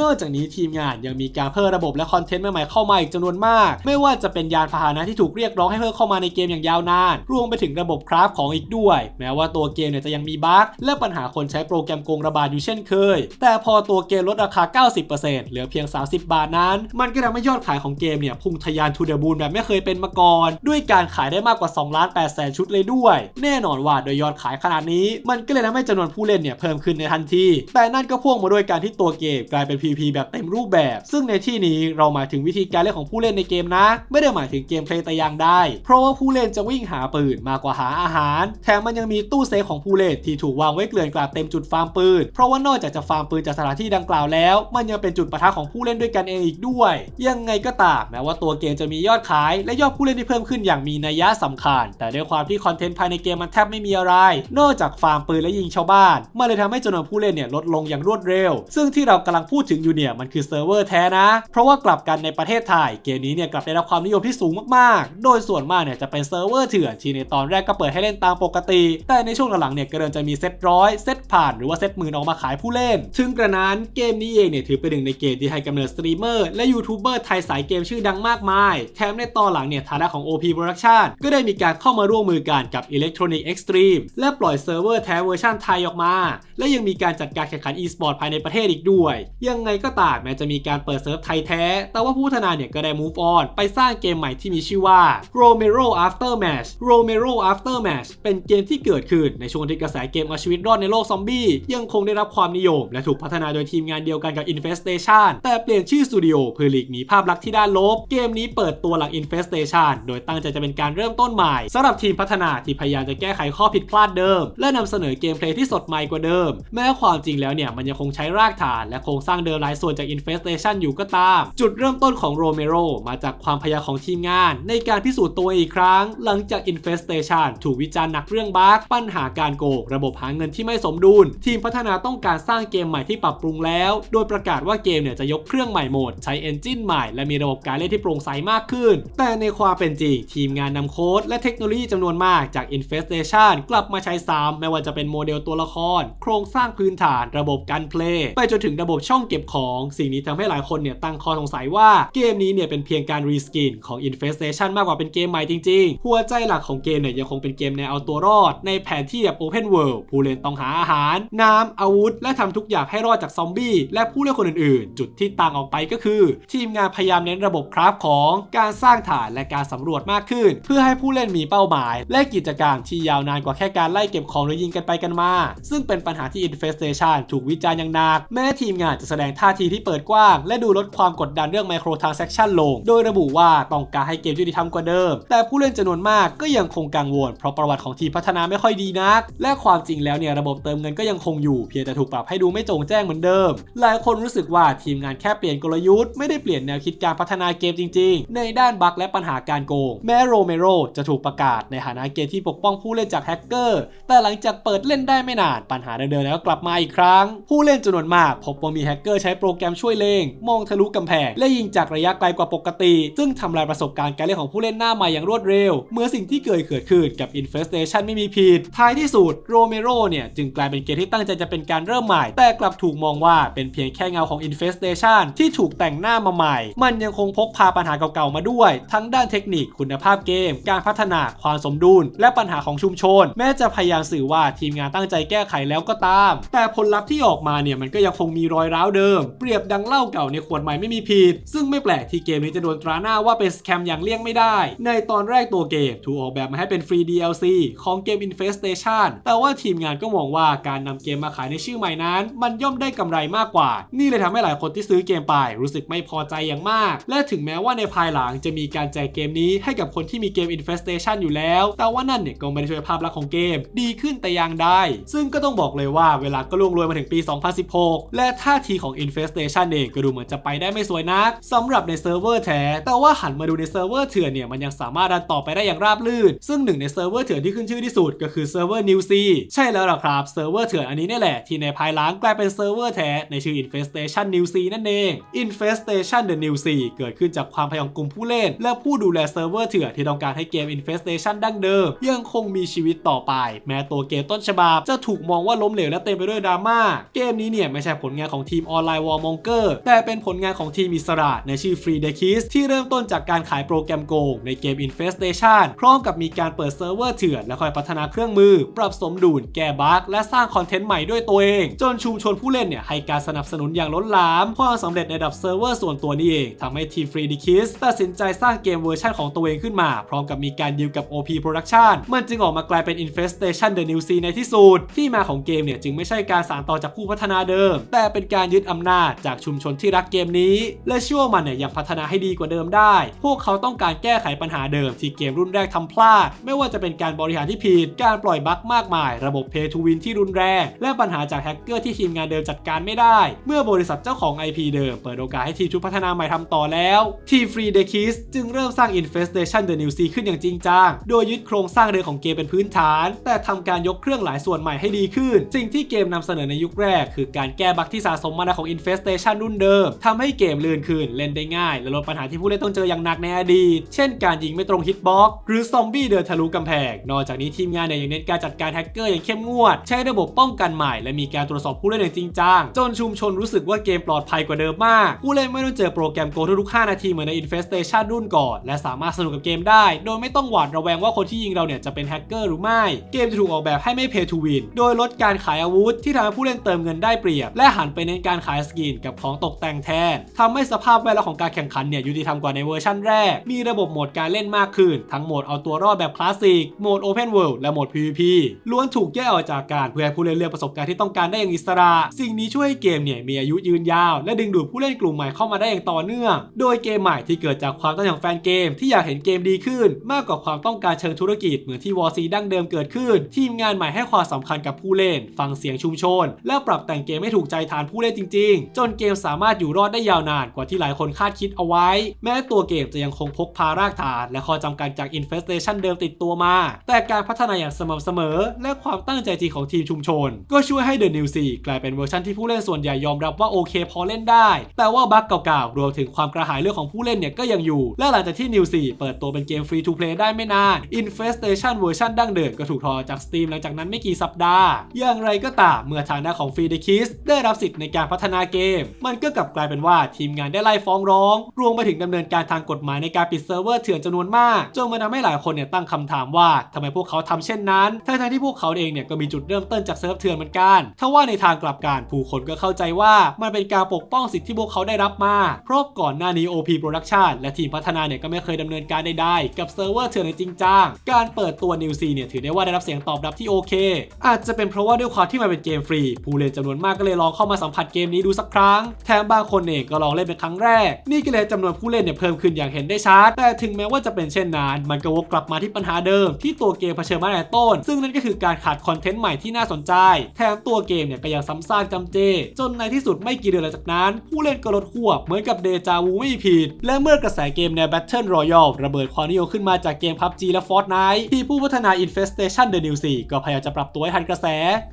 นอกจากนี้ทีมงานยังมีการเพิ่มระบบและคอนเทนต์ใหม่ๆเข้ามาอีกจำนวนมาก ไม่ว่าจะเป็นยานพาหนะที่ถูกเรียกร้องให้เพิ่มเข้ามาในเกมอย่างยาวนาน รวมไปถึงระบบคราฟของอีกด้วย แม้ว่าตัวเกมเนี่ยจะยังมีบั๊กและปัญหาคนใช้โปรแกรมโกงระบาดอยู่เช่นเคย แต่พอตัวเกมลดราคา 90%เหลือเพียง 30 บาทนั้น มันก็ทำให้ยอดขายของเกมเนี่ยพุ่งทะยานทูเดอะบูนแบบไม่เคยเป็นมาก่อนด้วยการขายได้มากกว่า2ล้าน8แสนชุดเลยด้วย แน่นอนว่าโดยยอดขายขนาดนี้ มันก็เลยทำให้จำนวนผู้เล่นเนี่ยเพิ่มขึ้นในทันที แต่นั่นก็พ่วงมาด้วยการที่ตัวเกมกลายเป็น PVP แบบเต็มรูปแบบ ซึ่งในที่นี้เราหมายถึงวิธีการเล่นของผู้เล่นในเกมนะ ไม่ได้หมายถึงเกมเพลย์แต่อย่างใดเพราะว่าผู้เล่นจะวิ่งหาปืนมากกว่าหาอาหาร แถมมันยังมีตู้เซฟของผู้เล่นที่ถูกวางไว้เกลื่อนกลาดเต็มจุดฟาร์มปืน เพราะว่านอกจากจะฟาร์มปืนจากสถานที่ดังกล่าวแล้ว มันยังเป็นจุดปะทะของผู้เล่นด้วยกันเองอีกด้วย ยังไงก็ตามแม้ว่าตัวเกมจะมียอดขายและยอดผูู้เล่นที่เพิ่มขึ้นอย่างมีนัยยะสำคัญ แต่ด้วยความที่คอนเทนต์ภายในเกมมันแทบไม่มีอะไร นอกจากฟาร์มปืนและยิงชาวบ้านมันเลยทำให้จำนวนผู้เล่นเนี่ยลดลงอย่างรวดเร็ว ซึ่งที่เรากำลังพูดถึงอยู่เนี่ยมันคือเซิร์ฟเวอร์แท้นะ เพราะว่ากลับกันในประเทศไทยเกมนี้เนี่ยกลับได้รับความนิยมที่สูงมากๆ โดยส่วนมากเนี่ยจะเป็นเซิร์ฟเวอร์เถื่อนที่ในตอนแรกก็เปิดให้เล่นตามปกติ แต่ในช่วงหลังๆเนี่ยก็เริ่มจะมีเซตร้อยเซตผ่านหรือว่าเซตหมื่นออกมาขายผู้เล่นถึงกระนั้นเกมนี้เองเนี่ยถือเป็นหนึ่งในเกมที่ให้กำเนิดสตรีมเมอร์และยูทูบเบอร์ไทยสายเกมชื่อดังมากมาย แถมในตอนหลังเนี่ยฐานะของ OP Production ก็ได้มีการเข้ามาร่วมมือกันกับ Electronic Extreme และปล่อยเซิร์ฟเวอร์แท้เวอร์ชันไทยออกมา และยังมีการจัดการแข่งขัน e-sport ภายในประเทศอีกด้วย ยังไงก็ตามแม้จะมีการเปิดเซิร์ฟไทยแท้ แต่ว่าผู้พัฒนาเนี่ยก็ได้ move on ไปสร้างเกมใหม่ที่มีชื่อว่า Romero Aftermatch Romero Aftermatch เป็นเกมที่เกิดขึ้นในช่วงที่กระแสเกมเอาชีวิตรอดในโลกซอมบี้ยังคงได้รับความนิยม และถูกพัฒนาโดยทีมงานเดียวกันกับ Infestation แต่เปลี่ยนชื่อสตูดิโอเพื่อหลีกหนีภาพลักษณ์ที่ด้านลบ เกมนี้เปิดตัวหลัง Infestation โดยตั้งใจจะเป็นการเริ่มต้นใหม่สำหรับทีมพัฒนาที่พยายามจะแก้ไขข้อผิดพลาดเดิม และนำเสนอเกมเพลย์ที่สดใหม่กว่าเดิม แม้ความจริงแล้วเนี่ยมันยังคงใช้รากฐานและโครงสร้างเดิมหลายส่วนจาก Infestation อยู่ก็ตาม จุดเริ่มต้นของโรเมโรมาจากความพยายามของทีมงาน ในการพิสูจน์ตัวอีกครั้ง หลังจาก Infestation ถูกวิจารณ์หนักเรื่องบั๊กปัญหาการโกงระบบหาเงินที่ไม่สมดุล ทีมพัฒนาต้องการสร้างเกมใหม่ที่ปรับปรุงแล้ว โดยประกาศว่าเกมเนี่ยจะยกเครื่องใหม่โหมด ใช้เอนจินใหม่และมีระบบการเล่นที่โปร่งใสมากขึ้น แต่ในความเป็นจริง ทีมงานนำโค้ดและเทคโนโลยีจำนวนมากจาก Infestation กลับมาใช้ซ้ำไม่ว่าจะเป็นโมเดลตัวละคร โครงสร้างพื้นฐานระบบการเพลย์ไปจนถึงระบบช่องเก็บของ สิ่งนี้ทำให้หลายคนเนี่ยตั้งข้อสงสัยว่าเกมนี้เนี่ยเป็นเพียงการรีสกินของ Infestation มากกว่าเป็นเกมใหม่จริงๆ หัวใจหลักของเกมเนี่ยยังคงเป็นเกมแนวเอาตัวรอด ในแผนที่แบบ Open World ผู้เล่นต้องหาอาหาร น้ำอาวุธ และทำทุกอย่างให้รอดจากซอมบี้และผู้เล่นคนอื่นๆ จุดที่ต่างออกไปก็คือ ทีมงานพยายามเน้นระบบคราฟของการสร้างฐานและการสำรวจมากขึ้น เพื่อให้ผู้เล่นมีเป้าหมาย และกิจกรรมที่ยาวนานกว่าแค่การไล่เก็บของหรือยิงกันไปกันมา ซึ่งเป็นปัญหาที่ Infestation ถูกวิจารณ์อย่างหนักแม้ทีมงานจะแสดงท่าทีที่เปิดกว้าง และดูลดความกดดันเรื่อง Microtransaction ลง โดยระบุว่าต้องการให้เกมยุติธรรมกว่าเดิม แต่ผู้เล่นจำนวนมากก็ยังคงกังวล เพราะประวัติของทีมพัฒนาไม่ค่อยดีนัก และความจริงแล้วเนี่ยระบบเติมเงินก็ยังคงอยู่เพียงแต่ถูกปรับให้ดูไม่โจงแจ้งเหมือนเดิม หลายคนรู้สึกว่าทีมงานแค่เปลี่ยนกลยุทธ์ไม่ได้เปลี่ยนแนวคิดการพัฒนาเกมจริง ๆ ในด้านบั๊กและปัญหาการโกง แม้โรเมโรจะถูกประกาศในฐานะเกมที่ปกป้องผู้เล่นจากแฮกเกอร์ แต่หลังจากเปิดเล่นได้ไม่นานปัญหาเดิมๆแล้วกลับมาอีกครั้ง ผู้เล่นจำนวนมาก พบว่ามีแฮกเกอร์ใช้โปรแกรมช่วยเลงมองทะลุกำแพง และยิงจากระยะไกลกว่าปกติ ซึ่งทำลายประสบการณ์การเล่นของผู้เล่นหน้าใหม่อย่างรวดเร็ว เมื่อสิ่งที่เกิดเกิดขึ้นกับ Infestation ไม่มีผิดท้ายที่สุดโรเมโรเนี่ยจึงกลายเป็นเกมที่ตั้งใจจะเป็นการเริ่มใหม่ แต่กลับถูกมองว่าเป็นเพียงแค่เงาของ Infestation ที่ถูกแต่งหน้ามาใหม่ มันยังคงพกพาปัญหาเก่าๆมาด้วย ทั้งด้านเทคนิค คุณภาพเกม การพัฒนาความสมดุล และปัญหาของชุมชน แม้จะพยายามสื่อว่าทีมงานตั้งใจแก้ไขแล้วก็ตาม แต่ผลลัพธ์ที่ออกมาเนี่ยมันก็ยังคงมีรอยร้าวเดิม เปรียบดังเหล้าเก่าในขวดใหม่ไม่มีผิด ซึ่งไม่แปลกที่เกมนี้จะโดนตราหน้าว่าเป็นสแคมอย่างเลี่ยงไม่ได้ ในตอนแรกตัวเกมถูกออกแบบมาให้เป็นฟรี DLC ของเกม Infestation แต่ว่าทีมงานก็มองว่าการนำเกมมาขายในชื่อใหม่นั้น มันย่อมได้กำไรมากกว่า นี่เลยทำให้หลายคนที่ซื้อเกมไป รู้สึกไม่พอใจอย่างมาก และถึงแม้ว่าในภายหลังจะมีการแจกเกมนี้ให้กับคนที่มีเกม Infestation อยู่แล้ว แต่ว่านั่นเนี่ยก็ไม่ได้ช่วยภาพลักษณ์ของเกม ดีขึ้นแต่อย่างใดซึ่งก็ต้องบอกเลยว่าเวลาก็ล่วงเลยมาถึงปี 2016 และท่าทีของ Infestation เองก็ดูเหมือนจะไปได้ไม่สวยนักสำหรับในเซิร์ฟเวอร์แท้ แต่ว่าหันมาดูในเซิร์ฟเวอร์เถื่อนเนี่ยมันยังสามารถดันต่อไปได้อย่างราบรื่น ซึ่งหนึ่งในเซิร์ฟเวอร์เถื่อนที่ขึ้นชื่อที่สุดก็คือเซิร์ฟเวอร์ New C ใช่แล้วล่ะครับเซิร์ฟเวอร์เถื่อนอันนี้นี่แหละที่ในภายหลังกลายเป็นเซิร์ฟเวอร์แท้ในชื่อ Infestation New C นั่นเอง Infestation The New C เกิดขึ้นจากความพยายามกลุ่มผู้เล่น และผู้ดูแลเซิร์ฟเวอร์เถื่อนที่ต้องการให้เกม Infestation ดั้งเดิม ยังคงมีชีวิตต่อไป แม้ตัวเกมต้นฉบับ จะถูกมองว่าล้มเหลวและเต็มไปด้วยดราม่า เกมนี้เนี่ยไม่ใช่ผลงานของทีมออนไลน์ Warmonger แต่เป็นผลงานของทีมอิสระในชื่อ Free d e k i s ที่เริ่มต้นจากการขายโปรแกรมโกงในเกม Infestation พร้อมกับมีการเปิดเซิร์ฟเวอร์เถื่อนและคอยพัฒนาเครื่องมือ ปรับสมดุลแก้บั๊กและสร้างคอนเทนต์ใหม่ด้วยตัวเอง จนชุมชนผู้เล่นเนี่ยให้การสนับสนุนอย่างล้นหลามความสำเร็จในระดับเซิร์ฟเวอร์ส่วนตัวนี้เองทำให้ทีม Free d e k i s ตัดสินใจสร้างเกมเวอร์ชันของตัวเองขึ้นมา พร้อมกับมีการดีลกับ OP Production มันจึงออกมากลายเป็น Infestation The New C ในที่สุด ที่มาของเกมเนี่ยจึงไม่ใช่การสานต่อจากผู้พัฒนาเดิม แต่เป็นการยึดอำนาจจากชุมชนที่รักเกมนี้ และเชื่อว่ามันเนี่ยยังพัฒนาให้ดีกว่าเดิมได้ พวกเขาต้องการแก้ไขปัญหาเดิมที่เกมรุ่นแรกทำพลาด ไม่ว่าจะเป็นการบริหารที่ผิด การปล่อยบั๊กมากมาย ระบบ Pay to Win ที่รุนแรง และปัญหาจากแฮกเกอร์ที่ทีมงานเดิมจัดการไม่ได้ เมื่อบริษัทเจ้าของ IP เดิม เปิดโอกาสให้ทีมชุดพัฒนาใหม่ทำต่อแล้ว ทีม Free d e k i s จึงเริ่มสร้าง Infestation The New C ขึ้นอย่างจริงจัง โดยยึดโครงสร้างเดิมของเกมเป็นพื้นฐาน แต่ทำการยกเครื่องหลายส่วนใหม่ให้ดีขึ้น สิ่งที่เกมนำเสนอในยุคแรก คือการแก้บั๊กที่สะสมมาของ Infestation รุ่นเดิมทำให้เกมลื่นขึ้นเล่นได้ง่าย และลดปัญหาที่ผู้เล่นต้องเจออย่างหนักในอดีต เช่นการยิงไม่ตรงฮิตบ็อกหรือซอมบี้เดินทะลุกำแพง นอกจากนี้ทีมงานเนี่ยยังเน้นการจัดการแฮกเกอร์อย่างเข้มงวด ใช้ระบบป้องกันใหม่ และมีการตรวจสอบผู้เล่นอย่างจริงจังจนชุมชนรู้สึกว่าเกมปลอดภัยกว่าเดิมมาก ผู้เล่นไม่ต้องเจอโปรแกรมโกงทุกๆ5นาทีเหมือนใน Infestation รุ่นก่อนและสามารถสนุกกับเกมได้ โดยไม่ต้องหวาดระแวงว่าคนที่ยิงเราเนี่ยจะเป็นแฮกเกอร์หรือไม่ เกมจะถูกออกแบบให้ไม่ pay to win โดยลดการขายอาวุธที่ทำให้ผู้เล่นเติมเงินได้เปรียบ และหันไปเน้นการขายสกินกับของตกแต่งแทนทำให้สภาพแวดล้อมของการแข่งขันเนี่ยยุติธรรมกว่าในเวอร์ชันแรก มีระบบโหมดการเล่นมากขึ้น ทั้งโหมดเอาตัวรอดแบบคลาสสิก โหมด Open World และโหมด PVP ล้วนถูกแยกออกจากกันเพื่อให้ผู้เล่นเลือกประสบการณ์ที่ต้องการได้อย่างอิสระ สิ่งนี้ช่วยให้เกมเนี่ยมีอายุยืนยาว และดึงดูดผู้เล่นกลุ่มใหม่เข้ามาได้อย่างต่อเนื่อง โดยเกมใหม่ที่เกิดจากความต้องการของแฟนเกมที่อยากเห็นเกมดีขึ้น มากกว่าความต้องการเชิงธุรกิจเหมือนที่วอซีดั้งเดิมเกิดขึ้น ทีมงานใหม่ให้ความสำคัญกับผู้เล่น ฟังเสียงชุมชน และปรับแต่งเกมให้ถูกใจฐานผู้เล่นจริง ๆ จนเกมสามารถอยู่รอดได้ยาวนานกว่าที่หลายคนคาดคิดเอาไว้ แม้ตัวเกมจะยังคงพกพารากฐาน และข้อจำกัดจาก Infestation เดิมติดตัวมา แต่การพัฒนาอย่างสม่ำเสมอ และความตั้งใจจริงของทีมชุมชน ก็ช่วยให้ The New 4กลายเป็นเวอร์ชันที่ผู้เล่นส่วนใหญ่ยอมรับว่าโอเคพอเล่นได้ แต่ว่าบั๊กเก่าๆรวมถึงความกระหายเรื่องของผู้เล่นเนี่ยก็ยังอยู่ และหลังจากที่ New 4 เปิดตัวเป็นเกมฟรีทูเพลย์ได้ไม่นาน Infestation เวอร์ชันดั้งเดิมก็ถูกถอดจาก Steam หลังจากนั้นไม่กี่สัปดาห์ อย่างไรก็ตามเมื่อทางด้านของ Free d e k i s ได้รับสิทธิ์ในการพัฒนาเกม มันก็กลับกลายเป็นว่าทีมงานได้ไล่ฟ้องร้อง รวมไปถึงดำเนินการทางกฎหมายในการปิดเซิร์ฟเวอร์เถื่อนจำนวนมากจนมันทำให้หลายคนเนี่ยตั้งคำถามว่าทำไมพวกเขาทำเช่นนั้นทั้งที่พวกเขาเองเนี่ยก็มีจุดเริ่มต้นจากเซิร์ฟเถื่อนเหมือนกันถ้าว่าในทางกลับกันผู้คนก็เข้าใจว่ามันเป็นการปกป้องสิทธิที่พวกเขาได้รับมาเพราะก่อนหน้านี้ OP Production และทีมพัฒนาเนี่ยก็ไม่เคยดำเนินการใดๆกับเซิร์ฟเวอร์เถื่อนในจริงจังการเปิดตัว New C เนี่ยถือได้ว่าได้รับเสียงตอบรับที่โอเค อาจจะเป็นเพราะว่าด้วยความที่มันเป็นเกมฟรี ผู้เล่นจำนวนมากก็เลยลองเข้ามาสัมผัสเกมนี้ดูสักครั้ง แถมบางคนเองก็ลองเล่นเป็นครั้งแรก นี่ก็เลยจำนวนผู้เล่นเนี่ยเพิ่มขึ้นอย่างเห็นได้ชัด แต่ถึงแม้ว่าจะเป็นเช่นนั้น มันก็วกกลับมาที่ปัญหาเดิม ที่ตัวเกมเผชิญมาในต้น ซึ่งนั่นก็คือการขาดคอนเทนต์ใหม่ที่น่าสนใจ แถมตัวเกมเนี่ยก็ยังซ้ำซากจำเจ จนในที่สุดไม่กี่เดือนหลังจากนั้น ผู้เล่นก็ลดขั้วเหมือนกับเดจาวูไม่ผิด และเมื่อกระแสเกมแน Battle Royale ระเบิดความนิยมขึ้นมาจากเกม PUBG และ Fortnite ที่ผู้พัฒนา Infestation The New Sea ก็พยายามจะปรับตัวให้ทันกระแส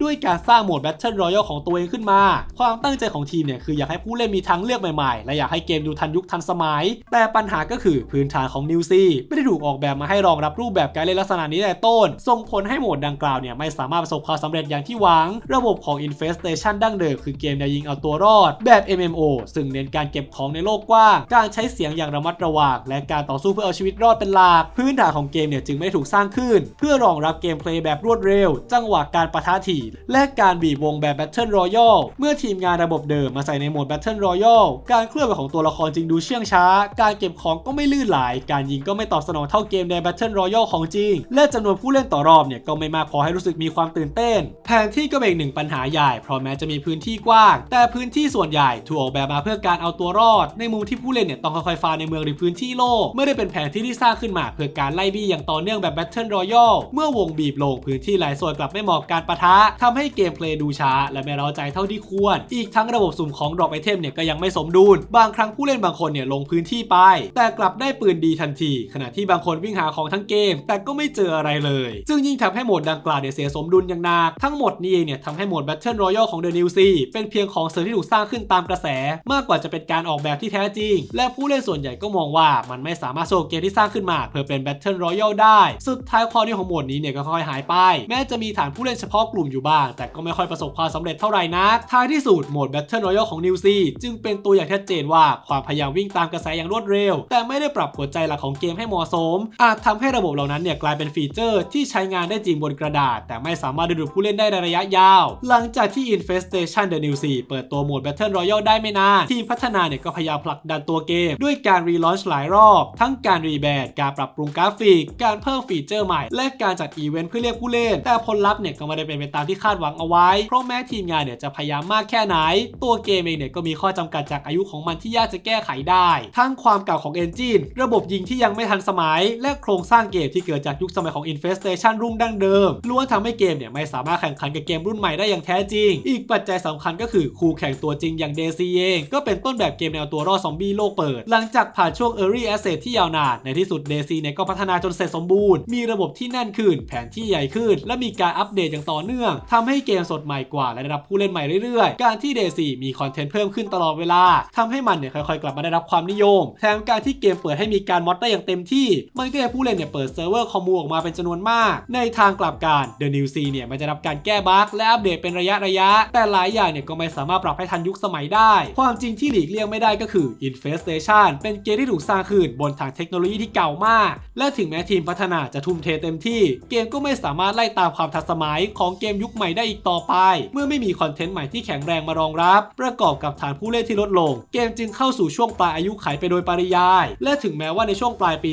ด้วยการสร้างโหมด Battle Royale ของตัวเองขึ้นมา ความตั้งใจของทีมเนี่ยคืออยากให้ผู้เล่นมีทางเลือกใหม่ๆ และอยากให้เกมดูทันยุคทันสมัย แต่ปัญหาก็คือพื้นฐานของ New Sea ไม่ได้ถูกออกแบบมาให้รองรับรูปแบบการเล่นลักษณะนี้แต่ต้น ส่งผลให้โหมดดังกล่าวเนี่ยไม่สามารถประสบความสำเร็จอย่างที่หวัง ระบบของ Infestation ดั้งเดิมคือเกมแนวยิงเอาตัวรอด แบบ MMO ซึ่งเน้นการเก็บของในโลกกว้าง การใช้เสียงอย่างระมัดระวังและการต่อสู้เพื่อเอาชีวิตรอดเป็นหลัก พื้นฐานของเกมเนี่ยจึงไม่ได้ถูกสร้างขึ้น เพื่อรองรับเกมเพลย์แบบรวดเร็ว จังหวะการปะทะถี่ และการบีบวงแบบ Battle Royale เมื่อทีมงานระบบเดิมมาใส่ในโหมด Battle Royale การเคลื่อนไหวของตัวละครจึงดูเชื่องช้า การเก็บของก็ไม่ลื่นไหลการยิงก็ไม่ตอบสนองเท่าเกมใน Battle Royale ของจริง และจำนวนผู้เล่นต่อรอบเนี่ยก็ไม่มากพอให้รู้สึกมีความตื่นเต้น แผนที่ก็เป็นอีกหนึ่งปัญหาใหญ่เพราะแม้จะมีพื้นที่กว้าง แต่พื้นที่ส่วนใหญ่ถูกออกแบบมาเพื่อการเอาตัวรอด ในมุมที่ผู้เล่นเนี่ยต้องค่อยๆฟาในเมืองหรือพื้นที่โล่งไม่ได้เป็นแผนที่ที่สร้างขึ้นมา เพื่อการไล่บี้อย่างต่อเนื่องแบบ Battle Royale เมื่อวงบีบลงพื้นที่หลายส่วนกลับไม่เหมาะการปะทะทำให้เกมเพลย์ดูช้า และไม่เร้าใจเท่าที่ควร อีกทั้งระบบสุ่มของดรอปไอเทมเนี่ยก็ยังไม่สมดุล บางครั้งผู้เล่นบางคนเนี่ยลงพื้นที่ไป แต่กลับได้ปืนดีทันที ขณะที่บางคนวิ่งหาของทั้งเกม แต่ก็ไม่เจออะไรเลยจึงยิ่งทำให้โหมดดังกล่าวเนี่ยเสียสมดุลอย่างหนักทั้งหมดนี้เองเนี่ยทำให้โหมด Battle Royale ของ The New Sea เป็นเพียงของเสริมที่ถูกสร้างขึ้นตามกระแส มากกว่าจะเป็นการออกแบบที่แท้จริง และผู้เล่นส่วนใหญ่ก็มองว่ามันไม่สามารถสู้เกมที่สร้างขึ้นมาเพื่อเป็น Battle Royale ได้ สุดท้ายความนิยมของโหมดนี้เนี่ยก็ค่อยหายไป แม้จะมีฐานผู้เล่นเฉพาะกลุ่มอยู่บ้าง แต่ก็ไม่ค่อยประสบความสำเร็จเท่าไหร่นักท้ายที่สุดโหมด Battle Royale ของ New Sea จึงเป็นตัวอย่างชัดเจนว่าความพยายามวิ่งตามกระแสอย่างรวดเร็ว แต่ไม่ได้ปรับหัวใจหลักของเกมให้เหมาะสม อาจทำให้ระบบเหล่านั้นเนี่ยกลายเป็นฟีเจอร์ที่ใช้งานได้จริงบนกระดาษ แต่ไม่สามารถดึงดูดผู้เล่นได้ในระยะยาว หลังจากที่ Infestation The New Sea เปิดตัวโหมด Battle Royale ได้ไม่นาน ทีมพัฒนาเนี่ยก็พยายามผลักดันตัวเกม ด้วยการรีลอนช์หลายรอบทั้งการรีแบรนด์การปรับปรุงกราฟิก การเพิ่มฟีเจอร์ใหม่ และการจัดอีเวนต์เพื่อเรียกผู้เล่น แต่ผลลัพธ์เนี่ยก็ไม่ได้เป็นไปตามที่คาดหวังเอาไว้ เพราะแม้ทีมงานเนี่ยจะพยายามมากแค่ไหน ตัวเกมเองเนี่ยก็มีข้อจำกัดจากอายุของมันที่ยากจะแก้ไขได้ ทั้งความเก่าของเอนจินระบบยิงที่ยังไม่ทันสมัย และโครงสร้างเกมที่เกิดจากยุคสมัยของ Infestation รุ่งดั้งเดิมล้วนทำให้เกมเนี่ยไม่สามารถแข่งขันกับเกมรุ่นใหม่ได้อย่างแท้จริง อีกปัจจัยสำคัญก็คือคู่แข่งตัวจริงอย่าง DC เองก็เป็นต้นแบบเกมแนวตัวรอดซอมบี้โลกเปิด หลังจากผ่านช่วง Early Asset ยาวนาน ในที่สุด DC เนี่ยก็พัฒนาจนเสร็จสมบูรณ์ มีระบบที่แน่นขึ้น แผนที่ใหญ่ขึ้น และมีการอัปเดตอย่างต่อเนื่องทำให้เกมสดใหม่กว่าและได้รับผู้เล่นใหม่เรื่อยๆ การที่ DC มีคอนเทนต์เพิ่มขึ้นตลอดเวลาทำให้มันเนี่ยค่อยๆ กลับมาได้รับความนิยม แถมการที่เกมเปิดให้มีการมอดได้อย่างเต็มที่ มันก็ให้ผู้เล่นเนี่ยเปิดเซิร์ฟเวอร์คอมมูออกมาเป็นจำนวนมาก ในทางกลับกัน The New Sea เนี่ยมันจะรับการแก้บั๊กและอัปเดตเป็นระยะระยะ แต่หลายอย่างเนี่ยก็ไม่สามารถปรับให้ทันยุคสมัยได้ ความจริงที่หลีกเลี่ยงไม่ได้ก็คือ Infestation เป็นเกมที่ถูกสร้างขึ้นบนฐานเทคโนโลยีที่เก่ามาก และถึงแม้ทีมพัฒนาจะทุ่มเทเต็มที่ เกมก็ไม่สามารถไล่ตามความทันสมัยของเกมยุคใหม่ได้อีกต่อไป เมื่อไม่มีคอนเทนต์ใหม่ที่แข็งแรงมารองรับ ประกอบกับฐานผู้เล่นที่ลดลง เกมจึงเข้าสู่ช่วงปลายอายุขัยไปโดยปริยาย และถึงแม้ว่าในช่วงปลายปี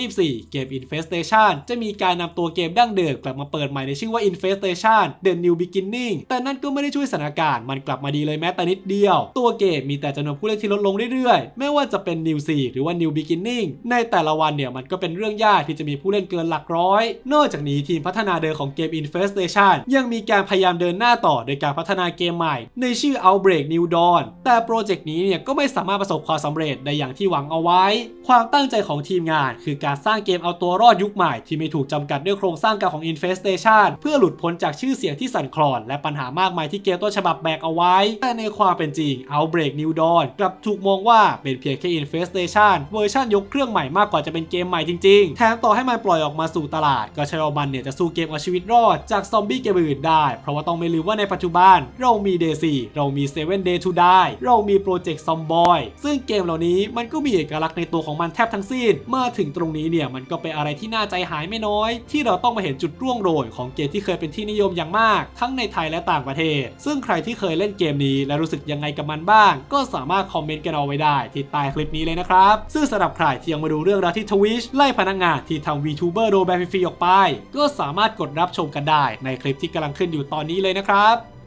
2024 เกม Infestation จะมีการนำตัวเกมดั้งเดิมกลับมาเปิดใหม่ในชื่อว่า Infestation The New Beginning แต่นั่นก็ไม่ได้ช่วยสถานการณ์มันกลับมาดีเลยแม้แต่นิดเดียว ตัวเกมมีแต่จำนวนผู้เล่นที่ลดลงเรื่อยๆ ไม่ว่าจะเป็น New Sea หรือว่า New Beginning ในแต่ละวันเนี่ยมันก็เป็นเรื่องยากที่จะมีผู้เล่นเกินหลักร้อย นอกจากนี้ทีมพัฒนาเดิมของเกม Infestation ยังมีการพยายามเดินหน้าต่อโดยการพัฒนาเกมใหม่ ในชื่อ Outbreak New Dawn แต่โปรเจกต์นี้เนี่ยก็ไม่สามารถประสบความสำเร็จได้อย่างที่หวังเอาไว้ ความตั้งใจของทีมงาน คือการสร้างเกมเอาตัวรอดยุคใหม่ที่ไม่ถูกจำกัดด้วยโครงสร้างเก่าของ Infestation เพื่อหลุดพ้นจากชื่อเสียงที่สั่นคลอน และปัญหามากมายที่เกมต้นฉบับแบกเอาไว้ แต่ในความเป็นจริง Outbreak New Dawn กลับถูกมองว่าเป็นเพียงแค่ Infestation เวอร์ชันยกเครื่องใหม่มากกว่าจะเป็นเกมใหม่จริงๆ แถมต่อให้มันปล่อยออกมาสู่ตลาด ก็ใช่ว่ามันเนี่ยจะสู้เกมเอาชีวิตรอดจากซอมบี้เกมอื่นได้ เพราะว่าต้องไม่ลืมว่าในปัจจุบัน เรามี Day 4เรามี Seven Day to Die เรามีโปรเจกต์ Zomboy ซึ่งเกมเหล่านี้มันก็มีเอกลักษณ์ในตัวของมันแทบทั้งสิ้น มาถึงตรงนี้เนี่ยมันก็เป็นอะไรที่น่าใจหายไม่น้อย ที่เราต้องมาเห็นจุดร่วงโรยของเกมที่เคยเป็นที่นิยมอย่างมาก ทั้งในไทยและต่างประเทศ ซึ่งใครที่เคยเล่นเกมนี้และรู้สึกยังไงกับมันบ้าง ก็สามารถคอมเมนต์กันเอาไว้ได้ที่ใต้คลิปนี้เลยนะครับ ซึ่งสำหรับใครที่ยังมาดูเรื่องราวที่ทวิชไล่พนักงานที่ทำวีทูเบอร์โดนแบนฟรีออกไป ก็สามารถกดรับชมกันได้ในคลิปที่กำลังขึ้นอยู่ตอนนี้เลยนะครับ